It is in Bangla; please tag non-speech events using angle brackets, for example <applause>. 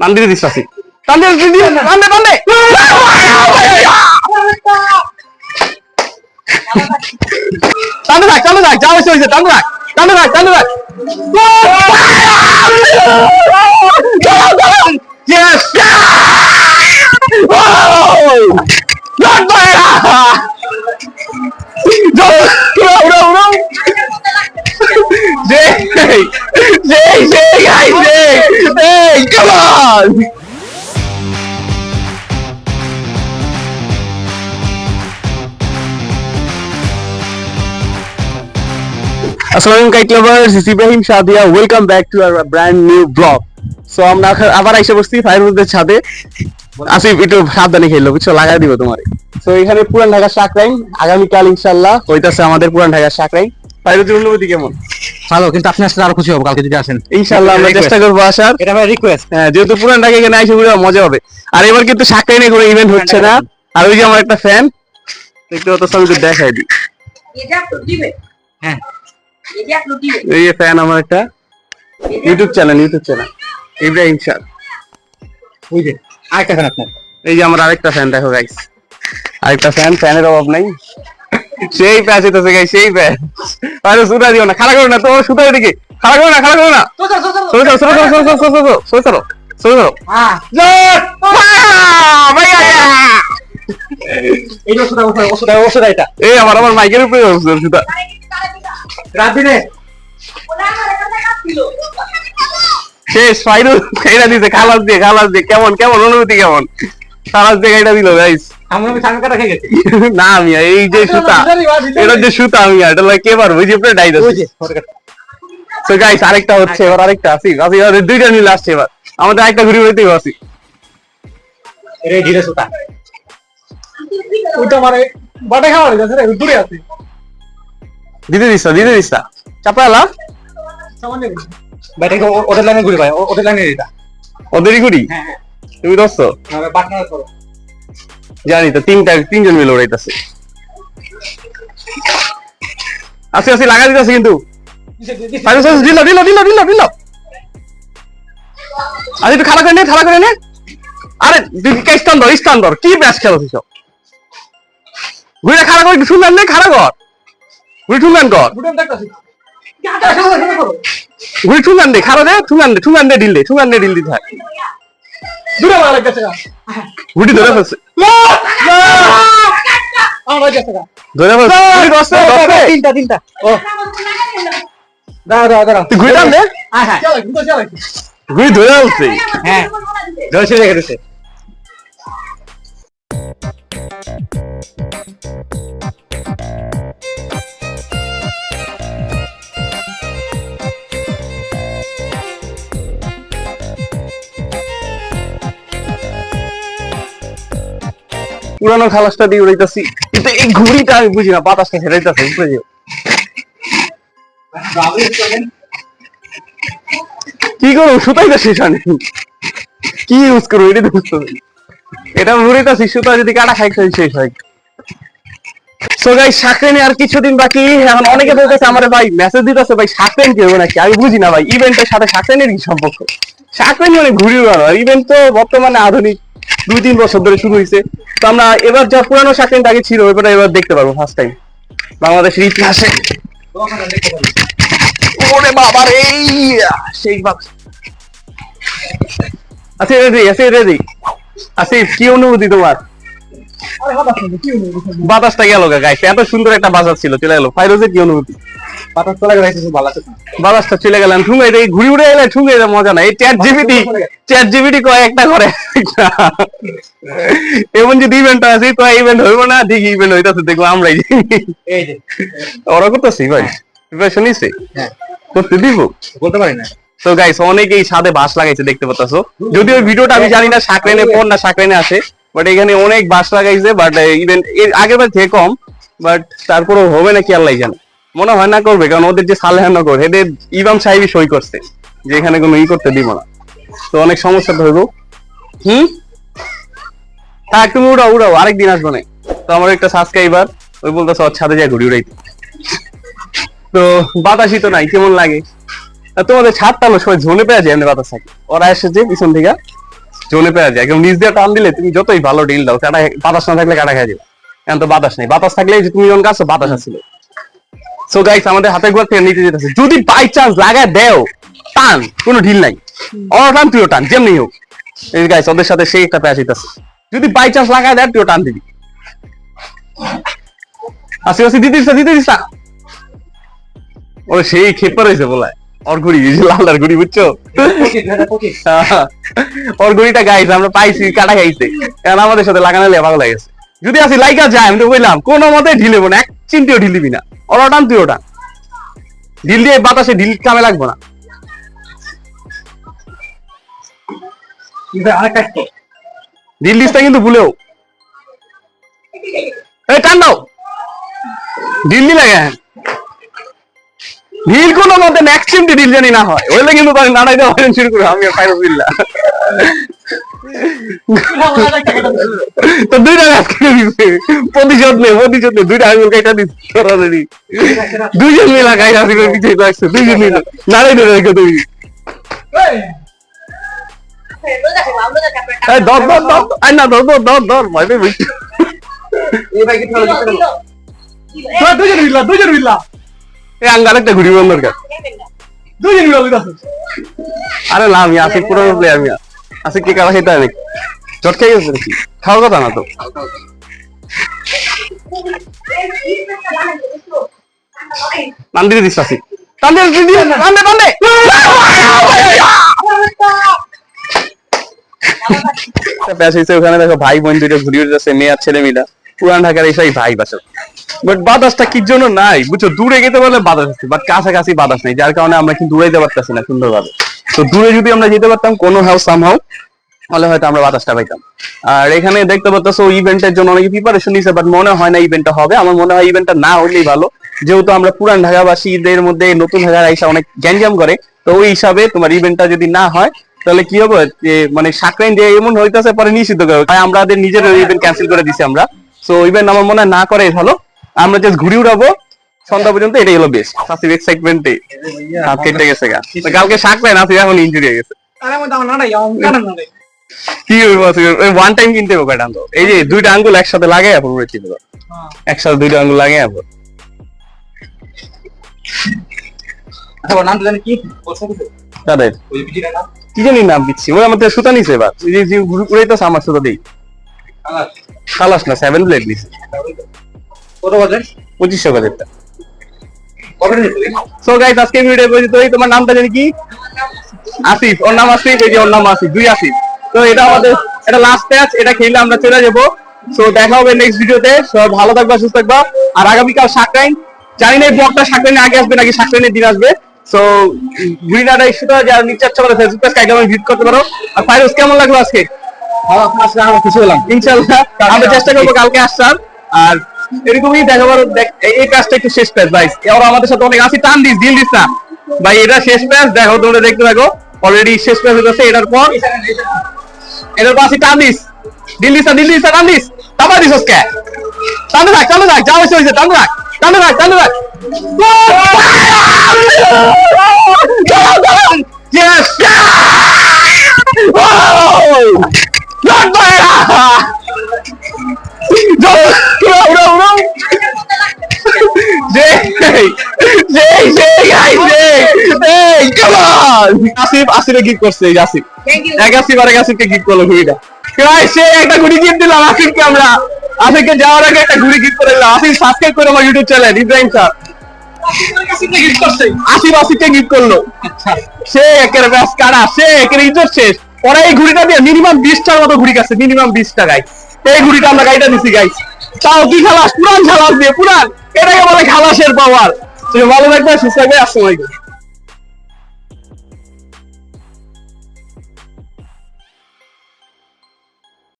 টান দিয়ে দিস আসি টান দিয়ে দিয়ে টান দে টান দে টান থাক টান থাক যা হয়েছে হয়েছে, টান থাক টান থাক টান থাক Yes! Oh! Not bad! Jay! Jay, Jay, guys, Jay! Hey, come on! আসসালামু kite lovers Ibrahim Sadia welcome back to our brand new blog so আমরা আবার এসে বসছি ফায়ারউডের ছাদে। আসিফ একটু সাবধানে খেললো বুঝছ? লাগাই দিব তোমার। তো এখানে পুরান ঢাকার সাকরাইন আগামীকাল ইনশাল্লাহ হইতাছে আমাদের পুরান ঢাকার সাকরাইন অনুভূতি কেমন ভালো কিন্তু আপনি আসলে আরও খুশি হব কালকে যদি আসেন। আমরা চেষ্টা করব আসার। এটা রিকোয়েস্ট হ্যাঁ যেহেতু পুরান ঢাকা এখানে আইসে মজা হবে। আর এবার কিন্তু সাকরাইনে কোনো ইভেন্ট হচ্ছে না। আর ওই যে আমার একটা ফ্যান দেখতে পাচ্ছ আমি তো দেখাই দিই। হ্যাঁ। এই যে ফ্যান আমার একটা YouTube channel YouTube channel Ibrahim Shah ওই যে আরেকটা ফ্যান আপনার। এই যে আমার আরেকটা ফ্যান দেখো গাইস আরেকটা ফ্যান ফ্যানের অভাব নাই। সেই প্যাচ হইতেছে সেই প্যাচ আরে সুতা দিও না খারাপ করো না তো সুতা এদিকে খারাপ করো না খারাপ করো না। সরে সরে এই আমার আমার মাইকের উপরে সুতা কাটছিল শেষ ফাইনাল খাইরা দিছে খালাস দিয়ে খালাস দিয়ে। কেমন কেমন অনুভূতি কেমন? খালাস দিয়ে খাইরা দিল গাইস আমরা আমি সামনে খেয়ে গেছি। না আমি এই যে সুতা এটা যে সুতা আমি এটা লাগে কে পারব? যে উপরে ডাইদ ওই তো গাইস আরেকটা হচ্ছে এবার আরেকটা আসি আসি এবার দুইটা নিয়ে আসছে এবার। আমাদের আরেকটা ঘুরে ঘুরতে আসি। এটা ধীরে সুতা। ওইটা মানে বাটে খাওয়া গেছে রে দূরে আছে। দিতে। চাপালা সামান্য ওদের লাইনে ঘুরে ভাই ওদের লাইনে দিতা। ওদেরই ঘুরি? হ্যাঁ হ্যাঁ। তুমি দোস্ত করো জানি তো তিনটা তিনজন মিলে ওড়াইতেছে আসি আসি লাগা দিতেছে কিন্তু। দিল দিল দিল দিল দিল। আরে একটু খালা করে নে খালা করে নে। আরে তুই কে স্থান ধর স্থান ধর কি ব্যাচ খেলো তুই ঘুরে খালা করে শুনলেন নে খালা কর। ঘুরে ঠুঙ্গান কর। ঘুরে ঠুঙ্গান দে খালা দে ঠুঙ্গান দে ঠুঙ্গান they deal they ঠুঙ্গান they deal দিতে হয়। দূরে মারা গেছে গুটি ধরে ফেলছে। ঘুরে হ্যাঁ। ঘুরে ধরে ফেলছে হ্যাঁ। ধরে রেখে দিছে পুরানো খালাসটা দিয়ে উড়াইতেছি। কিন্তু এই ঘুড়িটা আমি বুঝি না বাতাসটা যেও। কি করো সুতাইতেছি এখানে। কি ইউজ করো এটা তো বুঝতে। এটা সুতা যদি কাটা খাই খাই, শেষ হয়। সো গাই আর কিছুদিন বাকি। এখন অনেকে বলতেছে, আমার ভাই মেসেজ দিতেছে, ভাই সাকরেন কি হবে নাকি? আমি বুঝি না ভাই ইভেন্টের সাথে সাকরেনের কি সম্পর্ক? সাকরেন মানে ঘুরি উড়ানো ইভেন্ট তো বর্তমানে আধুনিক। দুই তিন বছর ধরে শুরু হয়েছে। তো আমরা এবার যা পুরানো সাকরেন আগে ছিল ওইটা এবার দেখতে পারব ফার্স্ট টাইম বাংলাদেশের ইতিহাসে। ওরে বাবা রে, সেই আচ্ছা রেডি আছে রেডি আচ্ছা কি অনুভূতি তোমার? বাতাসটা গেল গাইছে এত সুন্দর একটা বাজার ছিল চলে গেল। ফাইরোজের কি অনুভূতি? তোলা গেছে বাতাসটা চলে গেলাম ঠুঙ্গে এই ঘুরি উড়ে এলে ঠুঙ্গে এলে মজা নাই। চ্যাট জিবিটি চ্যাট জিবিটি কয় একটা করে? এমন যদি ইভেন্ট আছে তো ইভেন্ট হইব না ঠিক ইভেন্ট হইতাছে দেখব আমরাই এই যে। ওরা করতেছি ভাই। প্রিপারেশন নিছে হ্যাঁ। করতে দিব? বলতে পারি না। তো গাইস অনেকেই ছাদে বাস লাগাইছে দেখতে পাচ্ছো যদিও ওই ভিডিওটা আমি জানি না সাকরেনে কোন না সাকরেনে আছে বাট এখানে অনেক বাস লাগাইছে বাট ইভেন এর আগের বার থেকে কম বাট তারপরেও হবে নাকি আল্লাহ জানে। মনে হয় না করবে, কারণ ওদের যে সালেহানগর এদের ইমাম সাহেবই সই করছে, যে এখানে কোনো ই করতে দিব না। তো অনেক সমস্যা তো হইব। হুম? তা তুমি উড়াও উড়াও, আরেকদিন আসব না। তো আমার একটা সাবস্ক্রাইবার ওই বলতেছে ওর ছাদে যায় ঘুরি উড়াইতে তো বাতাসই তো নাই, কেমন লাগে? তোমাদের ছাদটা হলো সবাই ঝোনে পেয়ে যায়, এমনি বাতাস থাকে। ওরা এসেছে পিছন থেকে। ঝোনে পেয়ে যায়। একদম নিচ দিয়ে টান দিলে তুমি যতই ভালো ডিল দাও কাটা বাতাস না থাকলে কাটা খেয়ে যাবে এখন তো বাতাস নেই। বাতাস থাকলে তুমি যখন কাছো, বাতাস আসছিল সো গাইস আমাদের হাতের গোড়া থেকে নিচে যেতেছে। যদি বাই চান্স লাগায় দেও, টান, কোনো ঢিল নাই। ওরা টান, তুইও টান, যেমনি হোক। এই গাইস ওদের সাথে সেই একটা প্যাচ হইতাছে যদি বাই চান্স লাগায় দেয়, তুইও টান দিবি। আসি আসি, দিতে দিস দিতে দিস ও সেই খেপে রয়েছে বলায়। এই লাল ঘুড়ি বুঝছ? <laughs> ঘুড়িটা গাইছে আমরা পাইছি কাটা খাইছে। কারণ আমাদের সাথে লাগানো গেছে। যদি আসি লাইকা যায় আমি তো বললাম কোনো মতে ঢিলেবো না এক চিন্তিও ঢিল দিবি না। ওরা টান তুই ওটা ঢিল দিয়ে বাতাসে ঢিল কামে লাগবো না। ঢিল দিসটা কিন্তু ভুলেও। এই টান দাও। ঢিল দিলে ঢিল কোনো মতে নেক্সট চিমটি ঢিল জানি না হয়। ওইলে কিন্তু তাই নাড়াই দেওয়া হয়নি শুরু করে আমি তো দুইটা কেটে প্রতিশোধ নেই প্রতিশোধ নেই দুইটা আঙুল কেটে দিচ্ছে সরাসরি। দুইজন মিলা করে পিছিয়ে লাগছে দুইজন মিলা। নাড়াই দেবে রেখে তুমি ধর ধর ধর আই না ধর ধর ধর ধর ভয় পেয়ে দুজন মিল্লা দুজন মিল্লা এই আঙ্গার একটা ঘুরি বন্ধ দরকার দুজন আরে না, আমি আসি পুরোনো প্লেয়ার আসি কে কারা খেতে নাকি চট খেয়ে গেছে নাকি? খাওয়ার কথা না তো। ওখানে, দেখো ভাই বোন দুটো ঘুরিয়ে যাচ্ছে মেয়ে আর ছেলে মেয়েরা পুরান ঢাকার এসেই ভাই বাসা বাট বাতাসটা কি জন্য নাই? বুঝছ, দূরে যেতে পারলে বাতাস আছে বাট কাছাকাছি বাতাস নেই, যার কারণে আমরা কিন্তু দূরে যেতে পারতেছি না সুন্দরভাবে। তো দূরে যদি আমরা যেতে পারতাম, কোনো হাউ সামহাউ তাহলে হয়তো আমরা বাতাসটা পাইতাম। আর এখানে দেখতে পাচ্ছ ইভেন্টের জন্য অনেকে প্রিপারেশন নিছে বাট মনে হয় না ইভেন্টটা হবে। আমার মনে হয় ইভেন্টটা না হলেই ভালো। যেহেতু আমরা পুরান ঢাকাবাসীদের মধ্যে নতুন ঢাকার আইসা অনেক গ্যাঞ্জাম করে, তো ওই হিসাবে তোমার ইভেন্টটা যদি না হয়, তাহলে কি হবে? যে মানে সাকরাইন যে এমন হইতাছে, পরে নিষিদ্ধ করে, তাই আমাদের নিজের ইভেন্ট ক্যান্সেল করে দিছি আমরা। সো ইভেন্ট আমার মনে হয় না করে ভালো। আমরা জাস্ট ঘুরে উড়াবো। সন্ধ্যা পর্যন্ত এটাই হলো বেস্ট সাসিভ এক্সাইটমেন্টে হাত কেটে গেছে গা। তো কালকে সাকরাইন আছে এখন ইনজুরি হয়ে গেছে। না না কি ওয়ান টাইম কিনতে হবে কয়টা আঙ্গুল এই যে দুইটা আঙ্গুল একসাথে লাগে উড়ে চিনতে একসাথে দুইটা আঙ্গুল লাগে আচ্ছা তাদের। নাম। কি জানি নাম দিচ্ছি। আমাদের সুতা নিছে এবার। এই যে- যে উড়াইতেছে আমার সুতা দিই খালাস। না সেভেন প্লেট দিছে কত পঁচিশশো সো গাইস আজকে ভিডিও তোমার নামটা জানি কি? আসিফ। ওর নাম আসিফ এই যে ওর নাম আসিফ দুই আসিফ। তো এটা আমাদের এটা লাস্ট ম্যাচ এটা খেলে আমরা চলে যাব। সো দেখা হবে নেক্সট ভিডিওতে সবাই ভালো থাকবা সুস্থ থাকবা। আর আগামীকাল সাকরাইন জানি না এই ব্লগটা আগে আসবে নাকি সাকরাইনের দিন আসবে। সো গ্রিনাটা ইস্যুটা যারা নিচে ইচ্ছা করে ফেসবুক পেজ কাইকে ভিজিট করতে পারো। আর ফাইরোজ কেমন লাগল আজকে? হ্যাঁ আপনার সাথে খুশি হলাম। আমরা চেষ্টা করব কালকে আসার। আর এরকমই দেখাবার, দেখ- এই- প্যাচটা একটু শেষ প্যাচ ভাই এবার আমাদের সাথে অনেক আসি টান দিস দিল দিস না। ভাই, এটা শেষ প্যাচ, দেখো, তোমরা দেখতে থাকো। অলরেডি শেষ প্যাচ গেছে, এটার পর এটার পর আসি টান দিস দিল দিস না, দিল দিস না টান দিস তারপর দিস ওকে টান রাখ টান রাখ যা হয়েছে হয়েছে টান রাখ টান রাখ টান থাক। আসিফ আসিফে গিফট করছে এই আসিফ। এক আসিফ আর এক আসিফকে গিফট করল ঘুড়িটা। সে একটা ঘুড়ি গিফট দিলাম আসিফকে আমরা। আসিফকে যাওয়ার আগে একটা ঘুড়ি গিফট করে দিলাম আসিফ সাবস্ক্রাইব করে আমার YouTube channel Ibrahim sir Asif আসিফকে gift করল। সে একের ব্যাস কারা? সে একের ইজ্জত শেষ। ওরা এই ঘুড়িটা দিয়ে মিনিমাম বিশটার মতো ঘুড়ি কাছে মিনিমাম বিশটা গাই এই ঘুড়িটা আমরা গাইটা দিছি গাই তাও কি খালাস পুরান খালাস দিয়ে পুরান। এটাকে বলে খালাসের পাওয়ার ভালো থাকবে সুস্থ থাকবে আসসালামাইকুম